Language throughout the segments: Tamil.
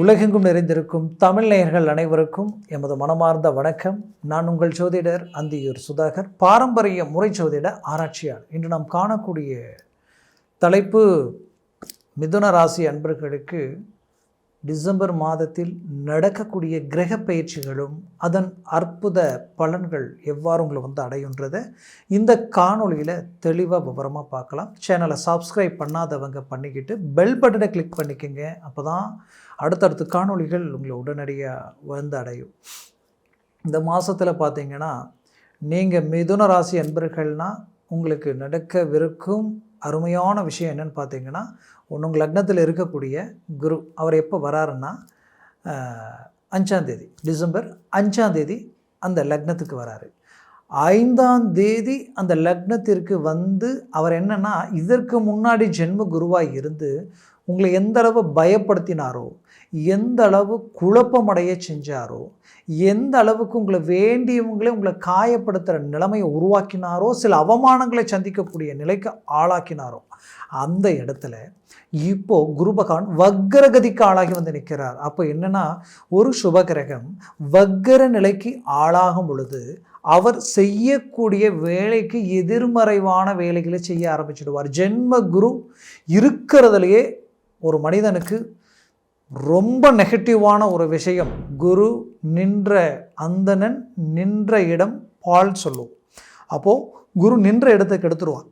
உலகெங்கும் நிறைந்திருக்கும் தமிழ் நேயர்கள் அனைவருக்கும் எமது மனமார்ந்த வணக்கம். நான் உங்கள் ஜோதிடர் அந்தியூர் சுதாகர் பாரம்பரிய முறை ஜோதிட ஆராய்ச்சியாளர். இன்று நாம் காணக்கூடிய தலைப்பு மிதுன ராசி அன்பர்களுக்கு டிசம்பர் மாதத்தில் நடக்கக்கூடிய கிரக பயிற்சிகளும் அதன் அற்புத பலன்கள் எவ்வாறு உங்களை வந்து அடையுன்றதை இந்த காணொளியில் தெளிவாக விவரமாக பார்க்கலாம். சேனலை சப்ஸ்கிரைப் பண்ணாதவங்க பண்ணிக்கிட்டு பெல் பட்டனை கிளிக் பண்ணிக்கோங்க. அப்போ தான் அடுத்தடுத்து காணொளிகள் உங்களை உடனடியாக வந்து அடையும் இந்த மாதத்தில் பார்த்தீங்கன்னா நீங்கள் மிதுன ராசி அன்பர்கள்னால் உங்களுக்கு நடக்கவிருக்கும் அருமையான விஷயம் என்னென்னு பார்த்தீங்கன்னா ஒன்று உங்கள் லக்னத்தில் இருக்கக்கூடிய குரு அவர் எப்போ வராருன்னா அஞ்சாந்தேதி டிசம்பர் அஞ்சாந்தேதி அந்த லக்னத்துக்கு வராரு. ஐந்தாம் தேதி அந்த லக்னத்திற்கு வந்து அவர் என்னென்னா இதற்கு முன்னாடி ஜென்ம குருவாக இருந்து உங்களை எந்த அளவு பயப்படுத்தினாரோ எந்த அளவு குழப்பமடைய செஞ்சாரோ எந்த அளவுக்கு உங்களை வேண்டியவங்களே உங்களை காயப்படுத்துகிற நிலைமையை உருவாக்கினாரோ சில அவமானங்களை சந்திக்கக்கூடிய நிலைக்கு ஆளாக்கினாரோ அந்த இடத்துல இப்போ குருபகவான் வக்ரகதிக்கு ஆளாகி வந்து நிற்கிறார். அப்போ என்னென்னா ஒரு சுபகிரகம் வக்ர நிலைக்கு ஆளாகும் பொழுது அவர் செய்யக்கூடிய வேலைக்கு எதிர்மறைவான வேலைகளை செய்ய ஆரம்பிச்சிடுவார். ஜென்ம குரு இருக்கிறதுலையே ஒரு மனிதனுக்கு ரொம்ப நெகட்டிவான ஒரு விஷயம். குரு நின்ற அந்தணன் நின்ற இடம் பால் சொல்லுவோம் அப்போது குரு நின்ற இடத்துக்கு எடுத்துருவான்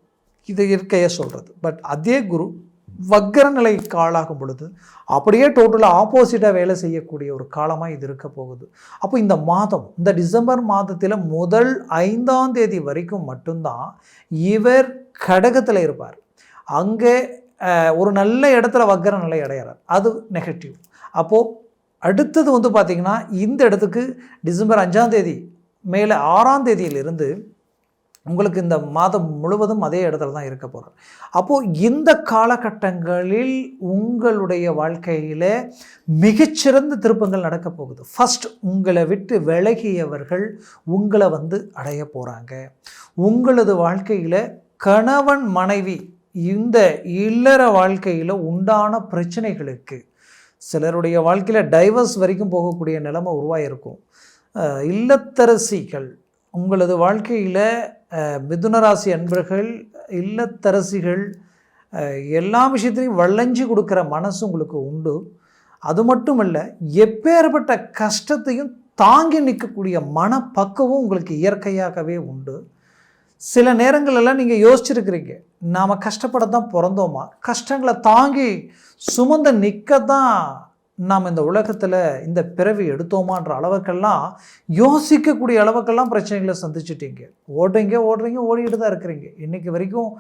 இது இருக்கையே சொல்கிறது பட் அதே குரு வக்கர நிலைக்கு ஆளாகும் பொழுது அப்படியே டோட்டலாக ஆப்போசிட்டாக வேலை செய்யக்கூடிய ஒரு காலமாக இது இருக்க போகுது. அப்போ இந்த மாதம் இந்த டிசம்பர் மாதத்தில் முதல் ஐந்தாம் தேதி வரைக்கும் மட்டும்தான் இவர் கடகத்தில் இருப்பார். அங்கே ஒரு நல்ல இடத்துல வக்கர நிலை அடையிறார் அது நெகட்டிவ் அப்போது அடுத்தது வந்து பார்த்திங்கன்னா இந்த இடத்துக்கு டிசம்பர் அஞ்சாம் தேதி மேலே ஆறாம் தேதியிலிருந்து உங்களுக்கு இந்த மாதம் முழுவதும் அதே இடத்துல தான் இருக்க போகிறார் அப்போது இந்த காலகட்டங்களில் உங்களுடைய வாழ்க்கையில் மிகச்சிறந்த திருப்பங்கள் நடக்க போகுது. ஃபர்ஸ்ட் உங்களை விட்டு விலகியவர்கள் உங்களை வந்து அடைய போகிறாங்க உங்களது வாழ்க்கையில் கணவன் மனைவி இந்த இல்லற வாழ்க்கையில் உண்டான பிரச்சனைகளுக்கு சிலருடைய வாழ்க்கையில் டைவர்ஸ் வரைக்கும் போகக்கூடிய நிலைமை உருவாயிருக்கும். இல்லத்தரசிகள் உங்களது வாழ்க்கையில் மிதுனராசி அன்பர்கள் இல்லத்தரசிகள் எல்லா விஷயத்துலையும் வளைஞ்சு கொடுக்குற மனசு உங்களுக்கு உண்டு. அது மட்டும் இல்லை எப்பேற்பட்ட கஷ்டத்தையும் தாங்கி நிற்கக்கூடிய மனப்பக்குவம் உங்களுக்கு இயற்கையாகவே உண்டு. சில நேரங்களெல்லாம் நீங்கள் யோசிச்சிருக்கிறீங்க. நாம் கஷ்டப்பட தான் பிறந்தோமா? கஷ்டங்களை தாங்கி சுமந்த நிற்க தான் நாம் இந்த உலகத்தில் இந்த பிறவி எடுத்தோமான்ற அளவுக்கெல்லாம் யோசிக்கக்கூடிய அளவுக்கெல்லாம் பிரச்சனைகளை சந்திச்சிட்டீங்க. ஓடுறீங்க ஓடுறீங்க ஓடிட்டு தான் இருக்கிறீங்க. இன்றைக்கி வரைக்கும்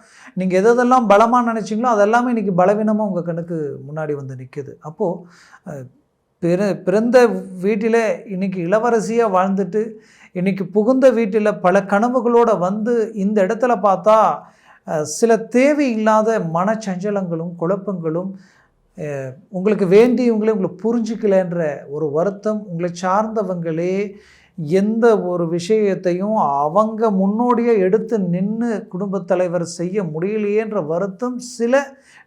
நீங்கள் எது எதெல்லாம் பலமாக நினச்சிங்களோ அதெல்லாமே இன்றைக்கி பலவீனமாக உங்கள் கண்ணுக்கு முன்னாடி வந்து நிற்குது அப்போது பிற பிறந்த வீட்டில் இன்றைக்கி இளவரசியாக வாழ்ந்துட்டு இன்றைக்கி புகுந்த வீட்டில் பல கனவுகளோடு வந்து இந்த இடத்துல பார்த்தா சில தேவையில்லாத மனச்சஞ்சலங்களும் குழப்பங்களும் உங்களுக்கு வேண்டியவங்களே உங்களை புரிஞ்சிக்கலைன்ற ஒரு வருத்தம் உங்களை சார்ந்தவங்களே எந்த ஒரு விஷயத்தையும் அவங்க முன்னோடியாக எடுத்து நின்று குடும்பத் தலைவர் செய்ய முடியலையேன்ற வருத்தம் சில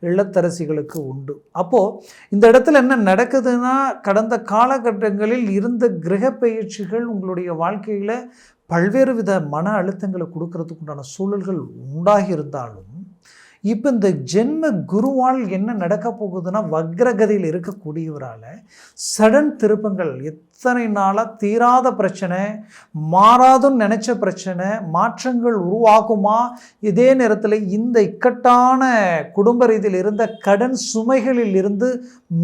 இல்லத்தரசிகளுக்கு உண்டு. அப்போது இந்த இடத்துல என்ன நடக்குதுன்னா கடந்த காலகட்டங்களில் இருந்த கிரக பயிற்சிகள் உங்களுடைய வாழ்க்கையில் பல்வேறு வித மன அழுத்தங்களை கொடுக்கறதுக்கு உண்டான சூழல்கள் உண்டாகி இருந்தாலும் இப்போ இந்த ஜென்ம குருவால் என்ன நடக்க போகுதுன்னா வக்ரகதியில் இருக்கக்கூடியவரால் சடன் திருப்பங்கள் எத்தனை நாளாக தீராத பிரச்சனை மாறாதுன்னு நினச்ச பிரச்சனை மாற்றங்கள் உருவாகுமா? இதே நேரத்தில் இந்த இக்கட்டான குடும்ப ரீதியில் இருந்த கடன் சுமைகளில் இருந்து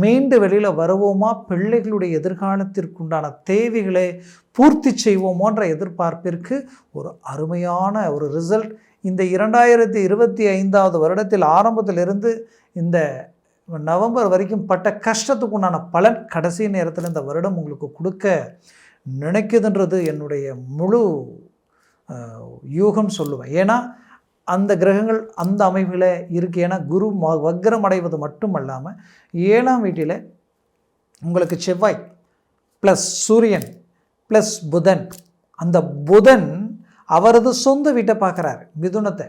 மீண்டு வெளியில் வருவோமா? பிள்ளைகளுடைய எதிர்காலத்திற்குண்டான தேவைகளை பூர்த்தி செய்வோமோன்ற எதிர்பார்ப்பிற்கு ஒரு அருமையான ஒரு ரிசல்ட் இந்த இரண்டாயிரத்தி இருபத்தி ஐந்தாவது வருடத்தில் ஆரம்பத்திலிருந்து இந்த நவம்பர் வரைக்கும் பட்ட கஷ்டத்துக்கு உண்டான பலன் கடைசி நேரத்தில் இந்த வருடம் உங்களுக்கு கொடுக்க நினைக்குதுன்றது என்னுடைய முழு யூகம் சொல்லுவேன். ஏன்னா அந்த கிரகங்கள் அந்த அமைப்பில் இருக்குது ஏன்னா குரு ம- வக்ரம் அடைவது மட்டும் அல்லாமல் ஏழாம் வீட்டில் உங்களுக்கு செவ்வாய் ப்ளஸ் சூரியன் ப்ளஸ் புதன். அந்த புதன் அவரது சொந்த வீட்டை பார்க்குறாரு மிதுனத்தை.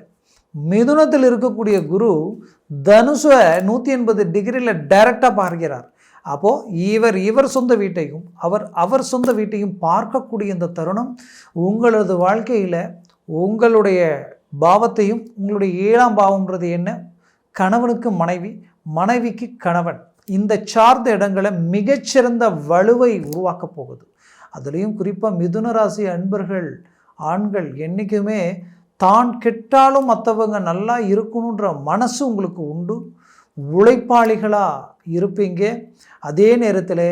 மிதுனத்தில் இருக்கக்கூடிய குரு தனுஷை நூற்றி எண்பது டிகிரியில் டைரெக்டாக பார்க்கிறார். அப்போது இவர் இவர் சொந்த வீட்டையும் அவர் அவர் சொந்த வீட்டையும் பார்க்கக்கூடிய இந்த தருணம் உங்களது வாழ்க்கையில் உங்களுடைய பாவத்தையும் உங்களுடைய ஏழாம் பாவம்ன்றது என்ன? கணவனுக்கு மனைவி மனைவிக்கு கணவன். இந்த சார்ந்த இடங்களை மிகச்சிறந்த வலுவை உருவாக்கப் போகுது. அதுலேயும் குறிப்பாக மிதுன ராசி அன்பர்கள் ஆண்கள் என்றைக்குமே தான் கெட்டாலும் மற்றவங்க நல்லா இருக்கணுன்ற மனசு உங்களுக்கு உண்டு. உழைப்பாளிகளாக இருப்பீங்க. அதே நேரத்தில்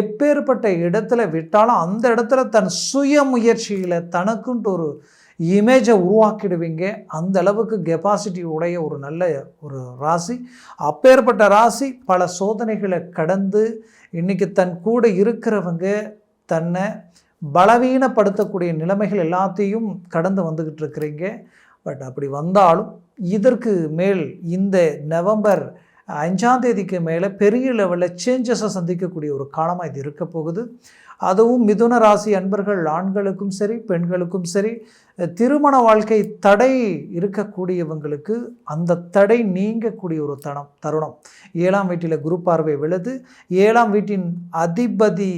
எப்பேற்பட்ட இடத்துல விட்டாலும் அந்த இடத்துல தன் சுய முயற்சியில் தனக்குன்ட்டு ஒரு இமேஜை உருவாக்கிடுவீங்க. அந்த அளவுக்கு கெப்பாசிட்டி உடைய ஒரு நல்ல ஒரு ராசி. அப்பேற்பட்ட ராசி பல சோதனைகளை கடந்து இன்றைக்கி தன் கூட இருக்கிறவங்க தன்னை பலவீனப்படுத்தக்கூடிய நிலைமைகள் எல்லாத்தையும் கடந்து வந்துக்கிட்டு இருக்கிறீங்க. பட் அப்படி வந்தாலும் இதற்கு மேல் இந்த நவம்பர் அஞ்சாம் தேதிக்கு மேலே பெரிய லெவலில் சேஞ்சஸை சந்திக்கக்கூடிய ஒரு காலமாக இது இருக்க போகுது. அதுவும் மிதுன ராசி அன்பர்கள் ஆண்களுக்கும் சரி பெண்களுக்கும் சரி திருமண வாழ்க்கை தடை இருக்கக்கூடியவங்களுக்கு அந்த தடை நீங்கக்கூடிய ஒரு தனம் தருணம். ஏழாம் வீட்டில் குரு பார்வை விழுது. ஏழாம் வீட்டின் அதிபதி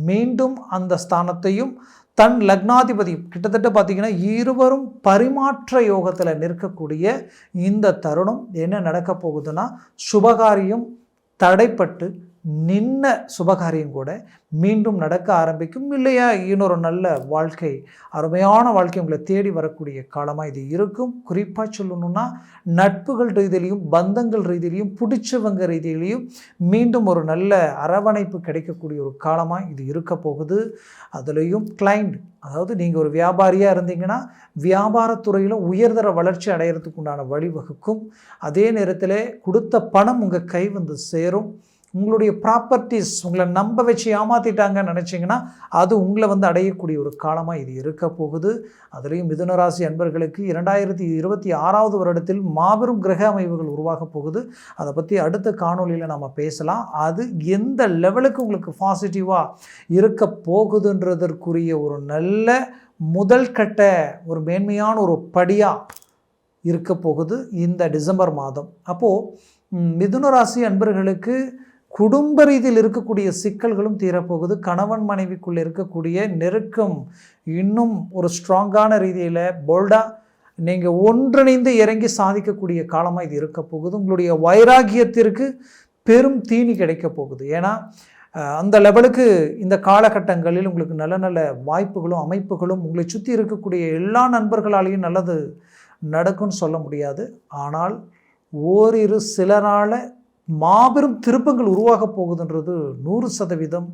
மீண்டும் அந்த ஸ்தானத்தையும் தன் லக்னாதிபதி கிட்டத்தட்ட பார்த்திங்கன்னா இருவரும் பரிமாற்ற யோகத்தில் நிற்கக்கூடிய இந்த தருணம் என்ன நடக்க போகுதுன்னா சுபகாரியம் தடைப்பட்டு நின்ன சுபகாரியம் கூட மீண்டும் நடக்க ஆரம்பிக்கும். இல்லையா? இன்னொரு நல்ல வாழ்க்கை அருமையான வாழ்க்கை உங்களை தேடி வரக்கூடிய காலமாக இது இருக்கும். குறிப்பாக சொல்லணும்னா நட்புகள் ரீதியிலையும் பந்தங்கள் ரீதியிலையும் பிடிச்சவங்க ரீதியிலையும் மீண்டும் ஒரு நல்ல அரவணைப்பு கிடைக்கக்கூடிய ஒரு காலமாக இது இருக்க போகுது. அதுலேயும் கிளைண்ட் அதாவது நீங்கள் ஒரு வியாபாரியாக இருந்தீங்கன்னா வியாபாரத்துறையில் உயர்தர வளர்ச்சி அடையிறதுக்கு உண்டான வழிவகுக்கும். அதே நேரத்தில் கொடுத்த பணம் உங்கள் கை வந்து சேரும். உங்களுடைய ப்ராப்பர்ட்டிஸ் உங்களை நம்ப வச்சு ஏமாற்றிட்டாங்கன்னு நினச்சிங்கன்னா அது உங்களை வந்து அடையக்கூடிய ஒரு காலமாக இது இருக்க போகுது. அதுலேயும் மிதுனராசி அன்பர்களுக்கு இரண்டாயிரத்தி இருபத்தி ஆறாவது வருடத்தில் மாபெரும் கிரக அமைவுகள் உருவாக போகுது. அதை பற்றி அடுத்த காணொலியில் நம்ம பேசலாம். அது எந்த லெவலுக்கு உங்களுக்கு பாசிட்டிவாக இருக்க போகுதுன்றதற்குரிய ஒரு நல்ல முதல் கட்ட ஒரு மேன்மையான ஒரு படியாக இருக்க போகுது இந்த டிசம்பர் மாதம். அப்போது மிதுன ராசி அன்பர்களுக்கு குடும்ப ரீதியில் இருக்கக்கூடிய சிக்கல்களும் தீரப்போகுது. கணவன் மனைவிக்குள்ளே இருக்கக்கூடிய நெருக்கம் இன்னும் ஒரு ஸ்ட்ராங்கான ரீதியில் போல்டாக நீங்கள் ஒன்றிணைந்து இறங்கி சாதிக்கக்கூடிய காலமாக இது இருக்க போகுது. உங்களுடைய வைராகியத்திற்கு பெரும் தீனி கிடைக்க போகுது. ஏன்னா அந்த லெவலுக்கு இந்த காலகட்டங்களில் உங்களுக்கு நல்ல நல்ல வாய்ப்புகளும் அமைப்புகளும் உங்களை சுற்றி இருக்கக்கூடிய எல்லா நண்பர்களாலேயும் நல்லது நடக்கும்னு சொல்ல முடியாது. ஆனால் ஓரிரு சிலரால் மாபெரும் திருப்பங்கள் உருவாக போகுதுன்றது நூறு சதவீதம்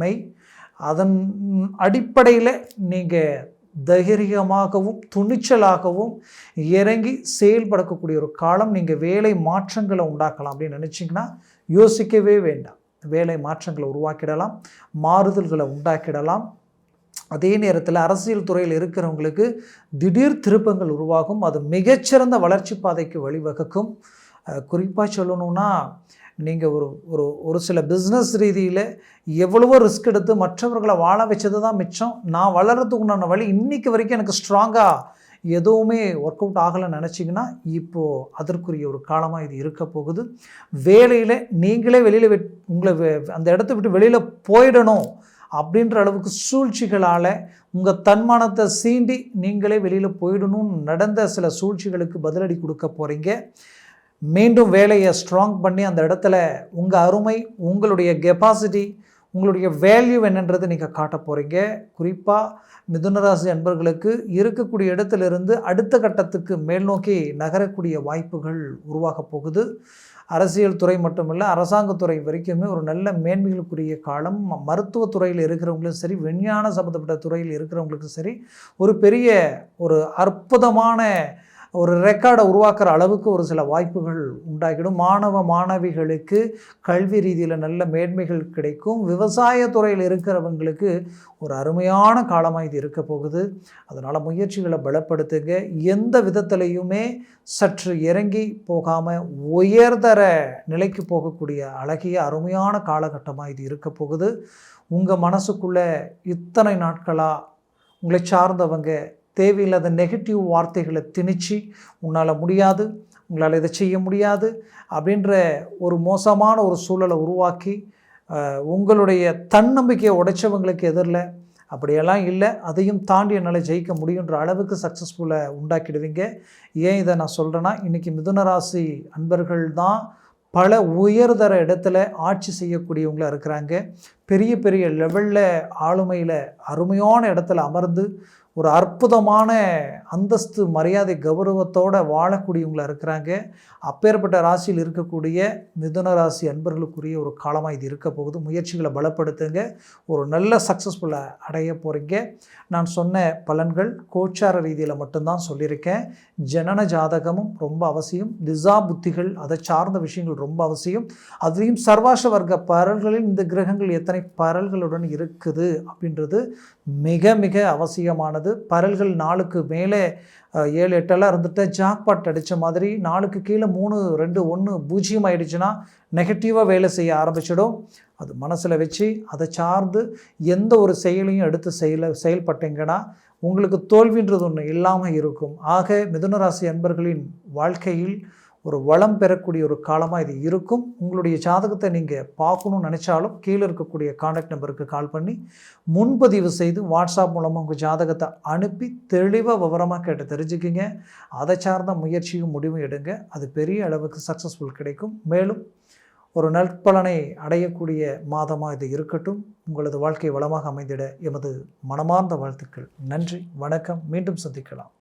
மெய். அதன் அடிப்படையில் நீங்கள் தைரியமாகவும் துணிச்சலாகவும் இறங்கி செயல்படக்கூடிய ஒரு காலம் நீங்கள் வேலை மாற்றங்களை உண்டாக்கலாம் அப்படின்னு நினச்சிங்கன்னா யோசிக்கவே வேண்டாம். வேலை மாற்றங்களை உருவாக்கிடலாம் மாறுதல்களை உண்டாக்கிடலாம். அதே நேரத்தில் அரசியல் துறையில் இருக்கிறவங்களுக்கு திடீர் திருப்பங்கள் உருவாகும். அது மிகச்சிறந்த வளர்ச்சி பாதைக்கு வழிவகுக்கும். குறிப்பாக சொல்லணும்னா நீங்கள் ஒரு ஒரு ஒரு சில பிஸ்னஸ் ரீதியில் எவ்வளவோ ரிஸ்க் எடுத்து மற்றவர்களை வாழ வச்சது தான் மிச்சம். நான் வளர்கிறதுக்கு உண்டான வழி இன்றைக்கி வரைக்கும் எனக்கு ஸ்ட்ராங்காக எதுவுமே ஒர்க் அவுட் ஆகலைன்னு நினச்சிங்கன்னா இப்போது அதற்குரிய ஒரு காலமாக இது இருக்க போகுது. வேலையில் நீங்களே வெளியில் விட் உங்களை அந்த இடத்த விட்டு வெளியில் போயிடணும் அப்படின்ற அளவுக்கு சூழ்ச்சிகளால் உங்கள் தன்மானத்தை சீண்டி நீங்களே வெளியில் போயிடணும்னு நடந்த சில சூழ்ச்சிகளுக்கு பதிலடி கொடுக்க போகிறீங்க மீண்டும் வேலையை ஸ்ட்ராங் பண்ணி அந்த இடத்துல உங்கள் அருமை உங்களுடைய கெப்பாசிட்டி உங்களுடைய வேல்யூ என்னன்றது நீங்கள் காட்ட போகிறீங்க குறிப்பாக மிதுனராசி அன்பர்களுக்கு இருக்கக்கூடிய இடத்துலேருந்து அடுத்த கட்டத்துக்கு மேல் நோக்கி நகரக்கூடிய வாய்ப்புகள் உருவாக போகுது. அரசியல் துறை மட்டுமில்ல அரசாங்கத்துறை வரைக்குமே ஒரு நல்ல மேன்மைகளுக்குரிய காலம். மருத்துவத்துறையில் இருக்கிறவங்களும் சரி விஞ்ஞான சம்மந்தப்பட்ட துறையில் இருக்கிறவங்களுக்கும் சரி ஒரு பெரிய ஒரு அற்புதமான ஒரு ரெக்கார்டை உருவாக்குற அளவுக்கு ஒரு சில வாய்ப்புகள் உண்டாகிடும். மாணவ மாணவிகளுக்கு கல்வி ரீதியில் நல்ல மேன்மைகள் கிடைக்கும். விவசாயத்துறையில் இருக்கிறவங்களுக்கு ஒரு அருமையான காலமாக இது இருக்க போகுது. அதனால் முயற்சிகளை பலப்படுத்துங்க. எந்த விதத்துலையுமே சற்று இறங்கி போகாமல் உயர்தர நிலைக்கு போகக்கூடிய அழகிய அருமையான காலகட்டமாக இது இருக்க போகுது. உங்கள் மனசுக்குள்ளே இத்தனை நாட்களாக உங்களை சார்ந்தவங்க தேவையில்லாத நெகட்டிவ் வார்த்தைகளை திணிச்சு உன்னால் முடியாது உங்களால் இதை செய்ய முடியாது அப்படின்ற ஒரு மோசமான ஒரு சூழலை உருவாக்கி உங்களுடைய தன்னம்பிக்கையை உடைச்சவங்களுக்கு எதிரில் அப்படியெல்லாம் இல்லை. அதையும் தாண்டி என்னால் ஜெயிக்க முடியுன்ற அளவுக்கு சக்ஸஸ்ஃபுல்லை உண்டாக்கிடுவீங்க. ஏன் இதை நான் சொல்கிறேன்னா இன்றைக்கி மிதுனராசி அன்பர்கள் தான் பல உயர்தர இடத்துல ஆட்சி செய்யக்கூடியவங்களாக இருக்கிறாங்க. பெரிய பெரிய லெவலில் ஆளுமையில் அருமையான இடத்துல அமர்ந்து ஒரு அற்புதமான அந்தஸ்து மரியாதை கௌரவத்தோடு வாழக்கூடியவங்களாக இருக்கிறாங்க. அப்பேற்பட்ட ராசியில் இருக்கக்கூடிய மிதுன ராசி அன்பர்களுக்குரிய ஒரு காலமாக இது இருக்க போகுது. முயற்சிகளை பலப்படுத்துங்க. ஒரு நல்ல சக்ஸஸ்ஃபுல்லை அடைய போகிறீங்க நான் சொன்ன பலன்கள் கோச்சார ரீதியில் மட்டும்தான் சொல்லியிருக்கேன். ஜனன ஜாதகமும் ரொம்ப அவசியம். திசா புத்திகள் அதை சார்ந்த விஷயங்கள் ரொம்ப அவசியம். அதுலேயும் சர்வாச வர்க்க பரல்களில் இந்த கிரகங்கள் எத்தனை பரல்களுடன் இருக்குது அப்படின்றது மிக மிக அவசியமானது. பரல்கள் நாளுக்கு மேலே ஏழு எட்டெல்லாம் இருந்துட்டு ஜாக்பாட் அடித்த மாதிரி நாளுக்கு கீழே மூணு ரெண்டு ஒன்று பூஜ்ஜியம் ஆகிடுச்சுன்னா நெகட்டிவாக வேலை செய்ய ஆரம்பிச்சிடும். அது மனசில் வச்சு அதை சார்ந்து எந்த ஒரு செயலையும் எடுத்து செயல செயல்பட்டீங்கன்னா உங்களுக்கு தோல்வின்றது ஒன்று இல்லாமல் இருக்கும். ஆக மிதுனராசி அன்பர்களின் வாழ்க்கையில் ஒரு வளம் பெறக்கூடிய ஒரு காலமாக இது இருக்கும். உங்களுடைய ஜாதகத்தை நீங்கள் பார்க்கணும்னு நினச்சாலும் கீழே இருக்கக்கூடிய காண்டாக்ட் நம்பருக்கு கால் பண்ணி முன்பதிவு செய்து வாட்ஸ்அப் மூலமாக உங்கள் ஜாதகத்தை அனுப்பி தெளிவாக விவரமாக கேட்டு தெரிஞ்சுக்கிங்க. அதை சார்ந்த முயற்சியும் முடிவும் எடுங்க. அது பெரிய அளவுக்கு சக்ஸஸ்ஃபுல் கிடைக்கும். மேலும் ஒரு நற்பலனை அடையக்கூடிய மாதமாக இது இருக்கட்டும். உங்களது வாழ்க்கை வளமாக அமைந்திட எமது மனமார்ந்த வாழ்த்துக்கள். நன்றி வணக்கம். மீண்டும் சந்திக்கலாம்.